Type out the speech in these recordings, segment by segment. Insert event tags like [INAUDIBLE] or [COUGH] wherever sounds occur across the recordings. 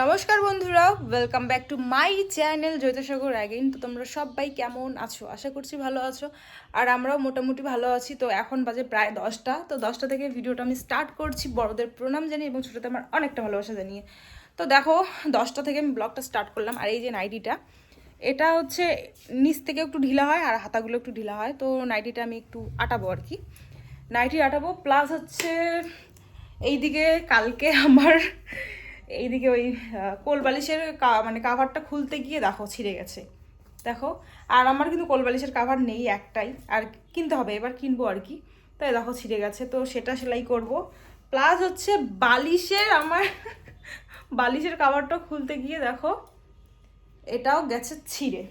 নমস্কার বন্ধুরা welcome back to my channel Jyotishagar again তো তোমরা সবাই কেমন আছো? আশা করছি ভালো আছো। আর আমরাও মোটামুটি ভালো আছি। তো এখন বাজে প্রায় দশটা। তো দশটা থেকে ভিডিওটা আমি স্টার্ট করছি বড়দের প্রণাম জানিয়ে এবং ছোটোতে আমার অনেকটা ভালোবাসা জানিয়ে। তো দেখো, দশটা থেকে আমি ব্লগটা স্টার্ট করলাম। আর এই যে নাইটিটা এটা হচ্ছে নিচ থেকে একটু ঢিলা হয় আর হাতাগুলো একটু ঢিলা হয়। তো নাইটিটা আমি একটু আটাবো আর কি। নাইটি আটাবো প্লাস হচ্ছে এইদিকে কালকে আমার এইদিকে ওই আহ, কোল বালিশের কা- মানে কাভারটা খুলতে গিয়ে দেখো ছিঁড়ে গেছে। দেখো আর আমার কিন্তু কোল বালিশের কাভার নেই একটাই আর কিনতে হবে এবার কিনবো আর কি। তাই দেখো ছিঁড়ে গেছে তো সেটা সেলাই করব। প্লাস হচ্ছে বালিশের আমার বালিশের কাভারটা খুলতে গিয়ে দেখো এটাও গেছে ছিঁড়ে।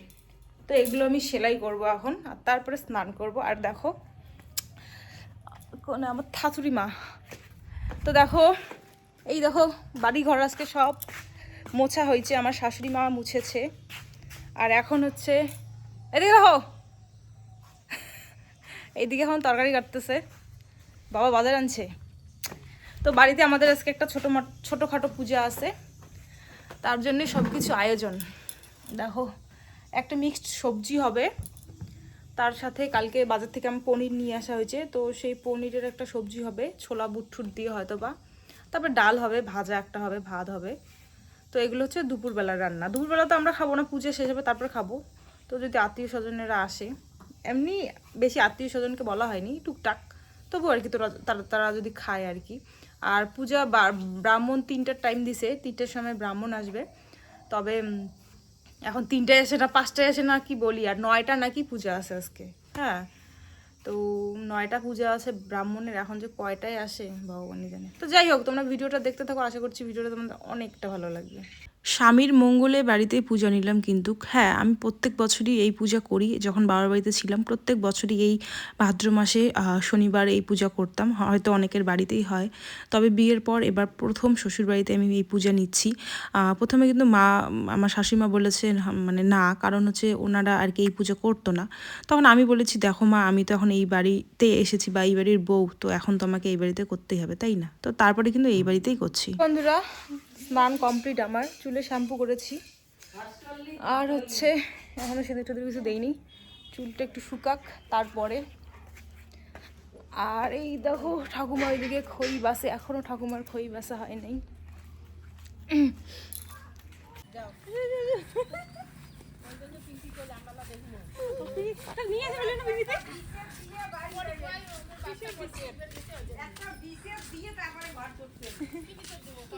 তো এগুলো আমি সেলাই করব এখন আর তারপরে স্নান করব। আর দেখো কোন আমার থাতুরি মা তো দেখো এই দেখো বাড়ি ঘর আজকে সব মোছা হয়েছে, আমার শাশুড়ি মা মুছেছে। আর এখন হচ্ছে এদিকে দেখো এইদিকে এখন তরকারি কাটতেছে, বাবা বাজার আনছে। তো বাড়িতে আমাদের আজকে একটা ছোটো ছোটোখাটো পূজা আছে, তার জন্যে সব কিছু আয়োজন। দেখো, একটা মিক্সড সবজি হবে, তার সাথে কালকে বাজার থেকে আমি পনির নিয়ে আসা হয়েছে, তো সেই পনিরের একটা সবজি হবে, ছোলা বুট ঠুট দিয়ে হয়তো বা তারপর ডাল হবে, ভাজা একটা হবে, ভাত হবে। তো এগুলো হচ্ছে দুপুরবেলার রান্না। দুপুরবেলা তো আমরা খাব না, পুজো শেষ হবে, তারপর খাব। তো যদি আত্মীয় স্বজনেরা আসে, এমনি বেশি আত্মীয় স্বজনকে বলা হয়নি, টুকটাক। তবু আর কি তোরা, তারা তারা যদি খায় আর কি। আর পূজা ব্রাহ্মণ তিনটার টাইম দিছে, তিনটার সময় ব্রাহ্মণ আসবে। তবে এখন তিনটায় আসে না, পাঁচটায় আসে না, কি বলি? আর নয়টা নাকি পূজা আছে আজকে। হ্যাঁ তো নয়টা পূজা আছে ব্রাহ্মণের, এখন যে কয়টায় আসে ভগবানই জানে। তো যাই হোক, তোমরা ভিডিওটা দেখতে থাকো, আশা করছি ভিডিওটা তোমাদের অনেকটা ভালো লাগবে। স্বামীর মঙ্গলে বাড়িতে পূজা নিলাম কিন্তু হ্যাঁ আমি প্রত্যেক বছরই এই পূজা করি। যখন বাবার বাড়িতে ছিলাম, প্রত্যেক বছরই এই ভাদ্র মাসে শনিবার এই পূজা করতাম। হয়তো অনেকের বাড়িতেই হয়। তবে বিয়ের পর এবার প্রথম শ্বশুর বাড়িতে আমি এই পূজা নিচ্ছি। প্রথমে কিন্তু মা, আমার শাশুড়িমা বলেছেন মানে না, কারণ হচ্ছে ওনারা আর কি এই পূজা করতো না। তখন আমি বলেছি, দেখো মা, আমি তো এখন এই বাড়িতে এসেছি বা এই বাড়ির বউ, তো এখন তো আমাকে এই বাড়িতে করতেই হবে। তাই না? তো তারপরে কিন্তু এই বাড়িতেই করছি। বন্ধুরা স্নান কমপ্লিট আমার। চুলে শ্যাম্পু করেছি। আর হচ্ছে এখনও সেদিক টেদিক কিছু দেইনি। চুলটা একটু শুকাক তারপরে। আর এই দেখো ঠাকুমা ওইদিকে খই বাসে এখনও ঠাকুমার খই বাসা হয় নাই। বৌমে শাশুড়ি টেকনিক্যাল বুদ্ধি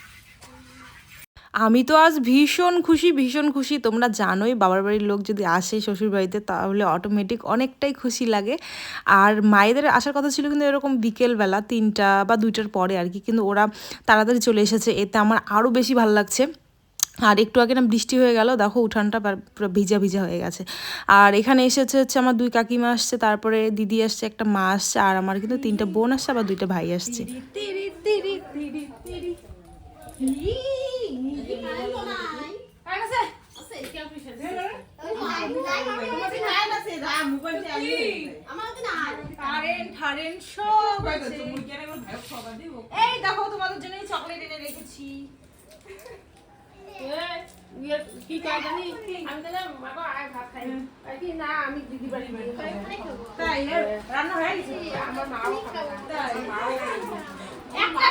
আমি তো আজ ভীষণ খুশি ভীষণ খুশি তোমরা জানোই বাবার বাড়ির লোক যদি আসে শ্বশুর বাড়িতে তাহলে অটোমেটিক অনেকটাই খুশি লাগে আর মায়েদের আসার কথা ছিল কিন্তু এরকম বিকেলবেলা তিনটা বা দুইটার পরে আর কি কিন্তু ওরা তাড়াতাড়ি চলে এসেছে এতে আমার আরও বেশি ভালো লাগছে আর একটু আগে না বৃষ্টি হয়ে গেল দেখো উঠানটা পুরো ভিজা ভিজা হয়ে গেছে আর এখানে এসেছে হচ্ছে আমার দুই কাকিমা আসছে তারপরে দিদি আসছে একটা মা আসছে আর আমার কিন্তু তিনটা বোন আসছে আবার দুইটা ভাই আসছে এই দেখো তোমাদের জন্য চকলেট এনে রেখেছি। কি কয় জানি আমি তাহলে মাগো আয় ভাত খাই কি না আমি দিদি বাড়ি বাড়ি তাই। রান্না হয়ে গেছে আমার মাও তাই? মাও একটা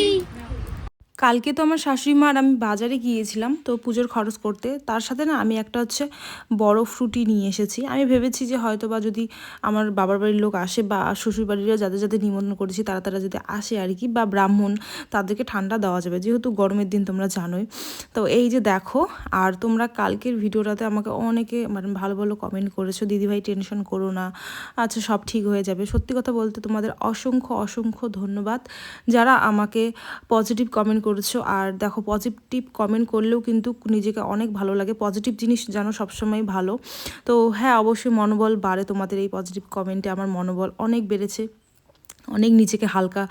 কালকে তো আমার শাশুড়ি মা আর আমি বাজারে গিয়েছিলাম তো পুজোর খরচ করতে। তার সাথে না আমি একটা হচ্ছে বড় ফ্রুটি নিয়ে এসেছি। আমি ভেবেছি যে হয়তো বা যদি আমার বাবার বাড়ির লোক আসে বা শ্বশুর বাড়িরও যাদের যাদের নিমন্ত্রণ করেছি তারা তারা যদি আসে আর কি বা ব্রাহ্মণ তাদেরকে ঠান্ডা দেওয়া যাবে। যেহেতু গরমের দিন তোমরা জানোই। তো এই যে দেখো, আর তোমরা কালকের ভিডিওটাতে আমাকে অনেকে মানে ভালো ভালো কমেন্ট করেছ, দিদিভাই টেনশন করো না। আচ্ছা সব ঠিক হয়ে যাবে। সত্যি কথা বলতে তোমাদের অসংখ্য অসংখ্য ধন্যবাদ। যারা আমাকে পজিটিভ কমেন্ট করেছ। আর দেখো পজিটিভ কমেন্ট করলেও কিন্তু নিজেকে অনেক ভালো লাগে। পজিটিভ জিনিস যেন সবসময় ভালো। তো হ্যাঁ অবশ্যই মনোবল বাড়ে তোমাদের এই পজিটিভ কমেন্টে আমার মনোবল অনেক বেড়েছে। অনেক নিজেকে হালকা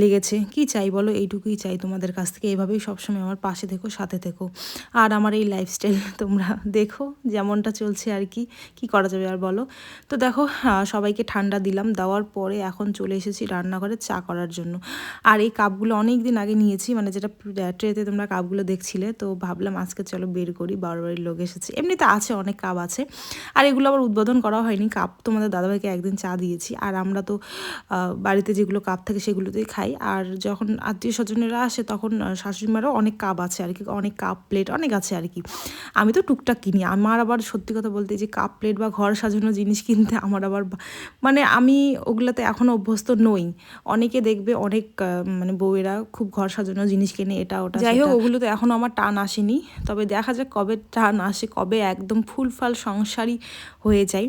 লেগেছে। কি চাই বলো? এইটুকুই চাই তোমাদের কাছ থেকে। এভাবেই সবসময় আমার পাশে থেকো, সাথে থেকো। আর আমার এই লাইফস্টাইল [LAUGHS] তোমরা দেখো যেমনটা চলছে আর কি কি করা যাবে আর বলো? তো দেখো সবাইকে ঠান্ডা দিলাম, দেওয়ার পরে এখন চলে এসেছি রান্নাঘরে চা করার জন্য। আর এই কাপগুলো অনেক দিন আগে নিয়েছি মানে যেটা ট্রেতে তোমরা কাপগুলো দেখছিলে, তো ভাবলাম আজকে চলো বের করি বাড়ির লোক এসেছে। এমনিতে আছে, অনেক কাপ আছে। আর এগুলো আবার উদ্বোধন করা হয়নি কাপ তোমাদের দাদাভাইকে একদিন চা দিয়েছি। আর আমরা তো বাড়িতে যেগুলো কাপ থাকে সেগুলোতেই খাই। আর যখন আত্মীয় স্বজনেরা আসে তখন আহ, শাশুড়ি মারও অনেক কাপ আছে আর কি অনেক কাপ প্লেট অনেক আছে আর কি আমি তো টুকটাক কিনি। আমার আবার সত্যি কথা বলতে যে কাপ প্লেট বা ঘর সাজানো জিনিস কিনতে আমার আবার মানে আমি ওগুলাতে এখনও অভ্যস্ত নই। অনেকে দেখবে অনেক মানে বউয়েরা খুব ঘর সাজানো জিনিস কেনে এটা ওটা যাই হোক ওগুলোতে এখনও আমার টান আসেনি। তবে দেখা যাক কবে টান আসে কবে একদম ফুলফাল সংসারই হয়ে যায়।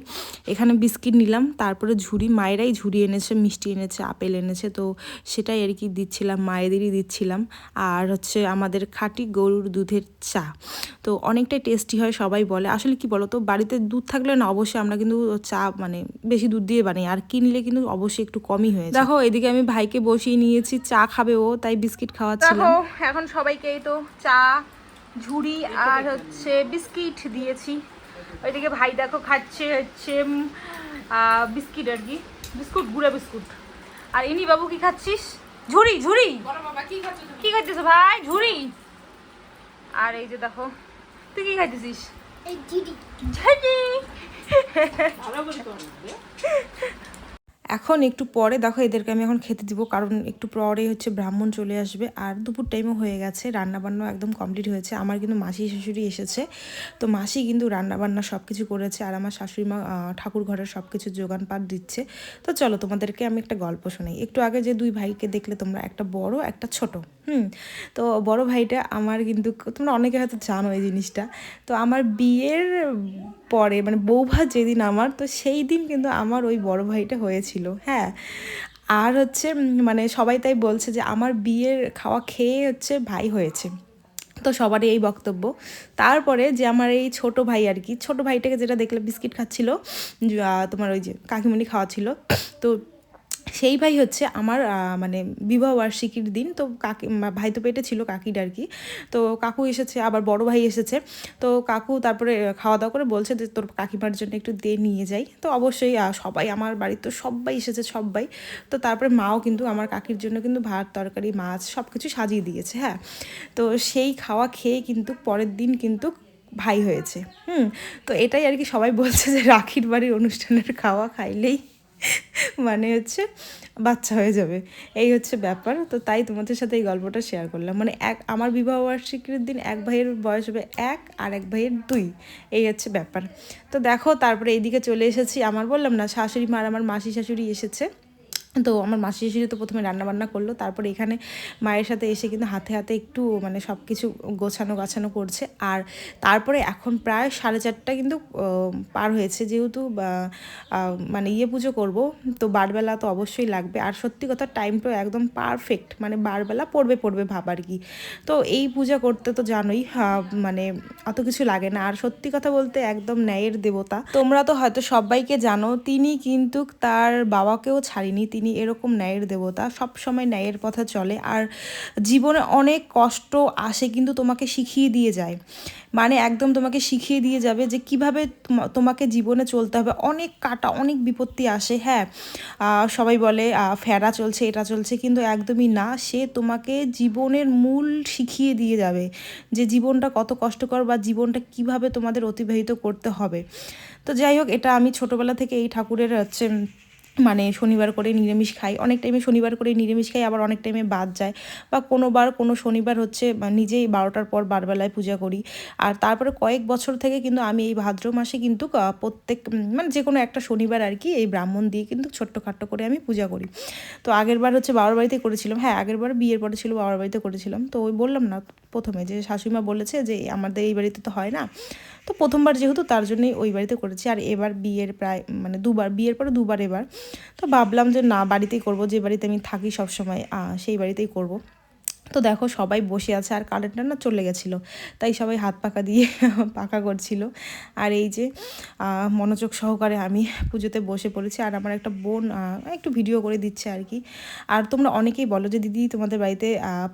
এখানে বিস্কিট নিলাম তারপরে ঝুড়ি মায়েরাই ঝুড়ি এনেছে মিষ্টি এনেছে। আপেল এনেছে তো সেটাই আর কি দিচ্ছিলাম মায়েদেরই দিচ্ছিলাম। আর হচ্ছে আমাদের খাঁটি গরুর দুধের চা। তো অনেকটাই টেস্টি হয় সবাই বলে। আসলে কি বলো তো বাড়িতে দুধ থাকলে না অবশ্যই আমরা কিন্তু চা মানে বেশি দুধ দিয়ে বানাই। আর কিনলে কিন্তু অবশ্যই একটু কমই হয়ে দেখো এদিকে আমি ভাইকে বসিয়ে নিয়েছি চা খাবে ও তাই বিস্কিট খাওয়াচ্ছিলাম। দেখো এখন সবাইকে তো চা ঝুড়ি আর হচ্ছে বিস্কিট দিয়েছি। ওইদিকে ভাই দেখো খাচ্ছে হচ্ছে বিস্কিট আর কি। বিস্কুট গুঁড়া বিস্কুট। আর ইনি বাবু কি খাচ্ছিস? ঝুড়ি ঝুড়ি। বড় বাবা কি খাচ্ছিস খাইতেছ ভাই? ঝুড়ি। আর এই যে দেখো তুই কি খাইতেছিস? ঝুড়ি [LAUGHS] এখন একটু পরে, দেখো এদেরকে আমি এখন খেতে দিব, কারণ একটু পরে হচ্ছে ব্রাহ্মণ চলে আসবে। আর দুপুর টাইমও হয়ে গেছে, রান্নাবান্না একদম কমপ্লিট হয়েছে। আমার কিন্তু মাসি শাশুড়ি এসেছে, তো মাসি কিন্তু রান্নাবান্না সব কিছু করেছে, আর আমার শাশুড়ি মা ঠাকুর ঘরের সব কিছু যোগান পাঠ দিচ্ছে। তো চলো তোমাদেরকে আমি একটা গল্প শোনাই। একটু আগে যে দুই ভাইকে দেখলে তোমরা, একটা বড়, একটা ছোট। হুম, তো বড় ভাইটা আমার কিন্তু তোমরা অনেকে হয়তো জানো এই জিনিসটা। তো আমার বিয়ের পরে মানে বৌভাত যেদিন আমার, তো সেই দিন কিন্তু আমার ওই বড় ভাইটা হয়েছিল হ্যাঁ। আর হচ্ছে মানে সবাই তাই বলছে যে আমার বিয়ের খাওয়া খেয়ে হচ্ছে ভাই হয়েছে। তো সবারই এই বক্তব্য। তারপরে যে আমার এই ছোট ভাই আর কি, ছোট ভাইটাকে যেটা দেখলে বিস্কিট খাচ্ছিল তোমার ওই যে কাকিমণি ছিল তো সেই ভাই হচ্ছে আমার মানে বিবাহ বার্ষিকীর দিন, তো কাকি ভাই তো পেটে ছিল কাকির আর কি। তো কাকু এসেছে, আবার বড় ভাই এসেছে। তো কাকু তারপরে খাওয়া দাওয়া করে বলছে যে, তোর কাকিমার জন্য একটু দে, নিয়ে যাই। তো অবশ্যই সবাই, আমার বাড়ির তো সবাই এসেছে, সবাই। তো তারপরে মাও কিন্তু আমার কাকির জন্য কিন্তু ভাত, তরকারি, মাছ সব কিছু সাজিয়ে দিয়েছে হ্যাঁ। তো সেই খাওয়া খেয়ে কিন্তু পরের দিন কিন্তু ভাই হয়েছে, হুম। তো এটাই আর কি সবাই বলছে যে, রাখির বাড়ির অনুষ্ঠানের খাওয়া খাইলেই মানে হচ্ছে বাচ্চা হয়ে যাবে। এই হচ্ছে ব্যাপার। তো তাই তোমাদের সাথে এই গল্পটা শেয়ার করলাম। মানে এক, আমার বিবাহ বার্ষিকীর দিন এক ভাইয়ের বয়স হবে এক আর এক ভাইয়ের দুই। এই হচ্ছে ব্যাপার। তো দেখো, তারপরে এইদিকে চলে এসেছি। আমার বললাম না, শাশুড়ি মার, আমার মাসি শাশুড়ি এসেছে। তো আমার মাসি শাশুড়ি তো প্রথমে রান্না বান্না করল, তারপরে এখানে মায়ের সাথে এসে কিন্তু হাতে হাতে একটু মানে সব কিছু গোছানো গাছানো করছে। আর তারপরে এখন প্রায় সাড়ে চারটা কিন্তু পার হয়েছে। যেহেতু মানে ইয়ে পুজো করব, তো বারবেলা তো অবশ্যই লাগবে। আর সত্যি কথা টাইমটা একদম পারফেক্ট মানে বারবেলা পড়বে পড়বে ভাব আর কি। তো এই পূজা করতে তো জানোই মানে অত কিছু লাগে না। আর সত্যি কথা বলতে একদম ন্যায়ের দেবতা। তোমরা তো হয়তো সবাইকে জানো, তিনি কিন্তু তার বাবাকেও ছাড়িনি। তিনি এরকম ন্যায়ের দেবতা সব সময় ন্যায়ের পথে চলে আর জীবনে অনেক কষ্ট আসে কিন্তু তোমাকে শিখিয়ে দিয়ে যায়। মানে একদম তোমাকে শিখিয়ে দিয়ে যাবে যে কীভাবে তোমাকে জীবনে চলতে হবে। অনেক কাটা, অনেক বিপত্তি আসে হ্যাঁ। সবাই বলে ফেরা চলছে, এটা চলছে, কিন্তু একদমই না। সে তোমাকে জীবনের মূল শিখিয়ে দিয়ে যাবে যে জীবনটা কত কষ্টকর বা জীবনটা কীভাবে তোমাদের অতিবাহিত করতে হবে। তো যাই হোক, এটা আমি ছোটোবেলা থেকে এই ঠাকুরের, হচ্ছে মানে শনিবার করে নিরামিষ খাই। অনেক টাইমে শনিবার করে নিরামিষ খাই, আবার অনেক টাইমে বাদ যায়। বা কোনোবার কোনো শনিবার হচ্ছে নিজেই বারোটার পর বারবেলায় পূজা করি। আর তারপরে কয়েক বছর থেকে কিন্তু আমি এই ভাদ্র মাসে কিন্তু প্রত্যেক মানে যে কোনো একটা শনিবার আর কি এই ব্রাহ্মণ দিয়ে কিন্তু ছোট্টখাট্ট করে আমি পূজা করি। তো আগের বার হচ্ছে বাবার বাড়িতে করেছিলাম। হ্যাঁ আগের বার বিয়ের পরে ছিল বাবার বাড়িতে করেছিলাম। তো ওই বললাম না প্রথমে যে শাশুড়িমা বলেছে যে আমাদের এই বাড়িতে তো হয় না। তো প্রথমবার যেহেতু তার জন্যই ওই বাড়িতে করেছি। আর এবার বিয়ের প্রায় মানে দুবার, বিয়ের পরে দুবার এবার। তো ভাবলাম যে না বাড়িতেই করব যে বাড়িতে আমি থাকি সবসময় আহ, সেই বাড়িতেই করব। তো দেখো সবাই বসে আছে আর কারেন্টটা না চলে গেছিল। তাই সবাই হাত পাকা দিয়ে [LAUGHS] পাকা করছিল। আর এই যে মনোযোগ সহকারে আমি পুজোতে বসে পড়েছি আর আমার একটা বোন একটু ভিডিও করে দিচ্ছে আর কি। আর তোমরা অনেকেই বলো যে, দিদি, তোমাদের বাড়িতে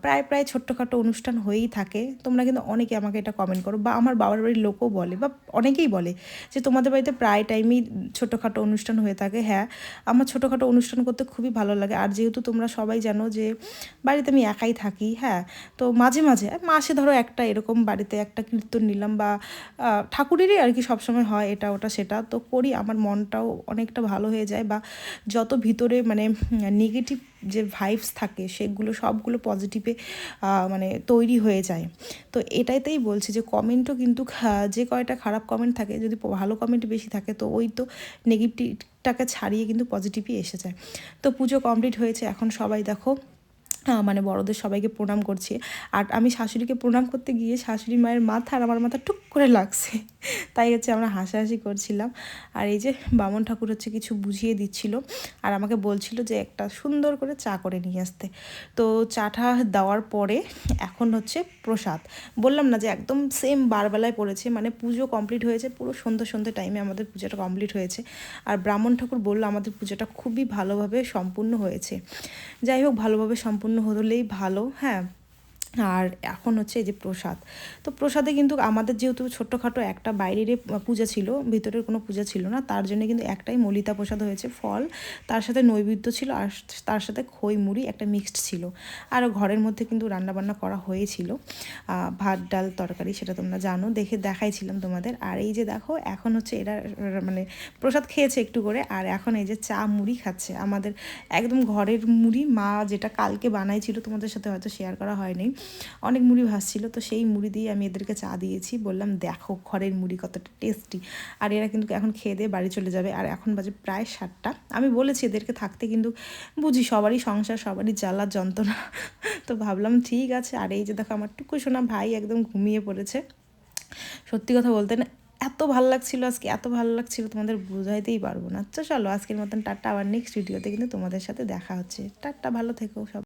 প্রায় প্রায় ছোট্টখাটো অনুষ্ঠান হয়েই থাকে। তোমরা কিন্তু অনেকে আমাকে এটা কমেন্ট করো। বা আমার বাবার বাড়ির লোকও বলে বা অনেকেই বলে যে, তোমাদের বাড়িতে প্রায় টাইমই ছোটোখাটো অনুষ্ঠান হয়ে থাকে। হ্যাঁ আমার ছোটোখাটো অনুষ্ঠান করতে খুবই ভালো লাগে। আর যেহেতু তোমরা সবাই জানো যে, বাড়িতে আমি একাই থাকি হ্যাঁ তো মাঝে মাঝে, মাসে ধরো একটা এরকম বাড়িতে একটা কীর্তন নিলাম বা ঠাকুরেরই আর কি সবসময় হয় এটা, ওটা, সেটা, তো করি। আমার মনটাও অনেকটা ভালো হয়ে যায় বা যত ভিতরে মানে নেগেটিভ যে ভাইবস থাকে, সেগুলো, সবগুলো পজিটিভে মানে তৈরি হয়ে যায়। তো এটাইতেই বলছি যে কমেন্টও কিন্তু যে কয়টা খারাপ কমেন্ট থাকে, যদি ভালো কমেন্ট বেশি থাকে, তো ওই তো নেগেটিভটাকে ছাড়িয়ে কিন্তু পজিটিভই এসে যায়। তো পুজো কমপ্লিট হয়েছে, এখন সবাই দেখো মানে বড়দের সবাইকে প্রণাম করছি। আর আমি শাশুড়িকে প্রণাম করতে গিয়ে শাশুড়ি মায়ের মাথা আর আমার মাথা টুক করে লাগছে। তাই হচ্ছে আমরা হাসাহাসি করছিলাম। আর এই যে বামন ঠাকুর হচ্ছে কিছু বুঝিয়ে দিচ্ছিল আর আমাকে বলছিল যে একটা সুন্দর করে চা করে নিয়ে আসতে। তো চাটা দেওয়ার পরে এখন হচ্ছে প্রসাদ। বললাম না যে একদম সেম বারবেলায় পড়েছে মানে পুজো কমপ্লিট হয়েছে, পুরো সন্ধ্যে সন্ধ্যে টাইমে আমাদের পুজোটা কমপ্লিট হয়েছে। আর ব্রাহ্মণ ঠাকুর বলল আমাদের পুজোটা খুবই ভালোভাবে সম্পূর্ণ হয়েছে। যাই হোক, ভালোভাবে সম্পূর্ণ হলেই ভালো হ্যাঁ। আর এখন হচ্ছে এই যে প্রসাদ। তো প্রসাদে কিন্তু আমাদের যেহেতু ছোট্টখাটো একটা বাইরের পূজা ছিল, ভিতরের কোনো পূজা ছিল না, তার জন্য কিন্তু একটাই মলিতা প্রসাদ হয়েছে, ফল। তার সাথে নৈবেদ্য ছিল আর তার সাথে খই, মুড়ি একটা মিক্সড ছিল। আর ঘরের মধ্যে কিন্তু রান্নাবান্না করা হয়েছিল। ভাত, ডাল, তরকারি সেটা তোমরা জানো, দেখে দেখাইছিলাম তোমাদের। আর এই যে দেখো, এখন হচ্ছে এরা মানে প্রসাদ খেয়েছে একটু করে, আর এখন এই যে চা, মুড়ি খাচ্ছে। আমাদের একদম ঘরের মুড়ি, মা যেটা কালকে বানাইছিল তোমাদের সাথে হয়তো শেয়ার করা হয়নি। অনেক মুড়ি ভাসছিল তো সেই মুড়ি দিয়ে আমি এদেরকে চা দিয়েছি। বললাম, দেখো ঘরের মুড়ি কতটা টেস্টি আর এরা কিন্তু এখন খেয়ে দিয়ে বাড়ি চলে যাবে। আর এখন বাজে প্রায় সাতটা। আমি বলেছি এদেরকে থাকতে, কিন্তু বুঝি সবারই সংসার, সবারই জ্বালা, যন্ত্রণা। [LAUGHS] তো ভাবলাম, ঠিক আছে। আর এই যে দেখো, আমার টুকু শোনা ভাই একদম ঘুমিয়ে পড়েছে। সত্যি কথা বলতে না, এত ভালো লাগছিল আজকে, এত ভালো লাগছিল, তোমাদের বোঝাইতেই পারব না। তো চলো, আজকের মতন টাটা। আবার নেক্সট ভিডিওতে কিন্তু তোমাদের সাথে দেখা হচ্ছে। টাটা, ভালো থেকো সব।